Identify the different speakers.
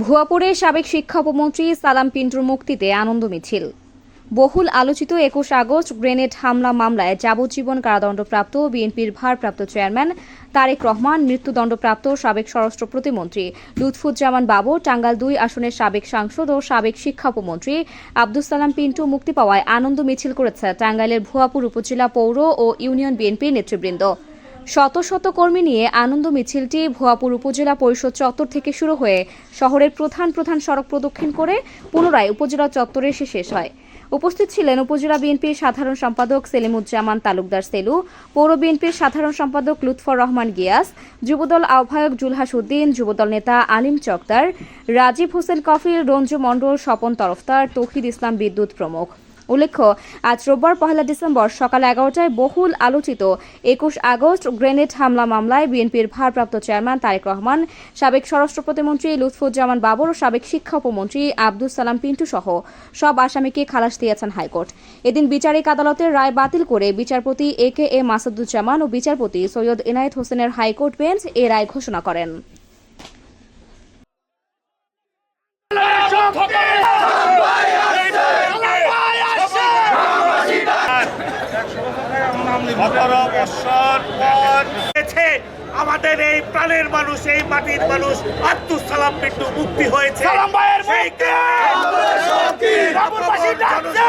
Speaker 1: ভুয়াপুরে সাবেক শিক্ষা উপমন্ত্রী সালাম পিন্টুর মুক্তিতে আনন্দ মিছিল। বহুল আলোচিত একুশ আগস্ট গ্রেনেড হামলা মামলায় যাবজ্জীবন কারাদণ্ডপ্রাপ্ত বিএনপির ভারপ্রাপ্ত চেয়ারম্যান তারেক রহমান, মৃত্যুদণ্ডপ্রাপ্ত সাবেক স্বরাষ্ট্র প্রতিমন্ত্রী লুৎফুজ্জামান বাবু টাঙ্গাল দুই আসনের সাবেক সাংসদ ও সাবেক শিক্ষা উপমন্ত্রী আব্দুল সালাম পিন্টু মুক্তি পাওয়ায় আনন্দ মিছিল করেছে টাঙ্গাইলের ভুয়াপুর উপজেলা পৌর ও ইউনিয়ন বিএনপির নেতৃবৃন্দ। শত শত কর্মী নিয়ে আনন্দ মিছিলটি ভুয়াপুর উপজেলা পরিষদ চত্বর থেকে শুরু হয়ে শহরের প্রধান প্রধান সড়ক প্রদক্ষিণ করে পুনরায় উপজেলা চত্বরে এসে শেষ হয়। উপস্থিত ছিলেন উপজেলা বিএনপির সাধারণ সম্পাদক সেলিমুজ্জামান তালুকদার সেলু, পৌর বিএনপির সাধারণ সম্পাদক লুৎফর রহমান গিয়াস, যুবদল আহ্বায়ক জুলহাস উদ্দিন, যুবদল নেতা আলিম চকদার, রাজীব হোসেন কফিল, রঞ্জু মণ্ডল, স্বপন তরফদার, তৌহিদ ইসলাম বিদ্যুৎ প্রমুখ। উল্লেখ্য, আজ রোববার পহেলা ডিসেম্বর সকাল এগারোটায় বহুল আলোচিত একুশ আগস্ট গ্রেনেড হামলা মামলায় বিএনপির ভারপ্রাপ্ত চেয়ারম্যান তারেক রহমান, সাবেক স্বরাষ্ট্র প্রতিমন্ত্রী লুৎফুজ্জামান বাবর ও সাবেক শিক্ষা উপমন্ত্রী আব্দুল সালাম পিন্টু সহ সব আসামিকে খালাস দিয়েছেন হাইকোর্ট। এদিন বিচারিক আদালতের রায় বাতিল করে বিচারপতি এ কে এ মাসাদুজ্জামান ও বিচারপতি সৈয়দ এনায়েত হোসেনের হাইকোর্ট বেঞ্চ এ রায় ঘোষণা করেন।
Speaker 2: সতেরো বছর পর আমাদের এই প্রাণের মানুষ এই মাটির মানুষ আব্দুল সালাম পিন্টু মুক্তি হয়েছে। সালাম ডাকছে।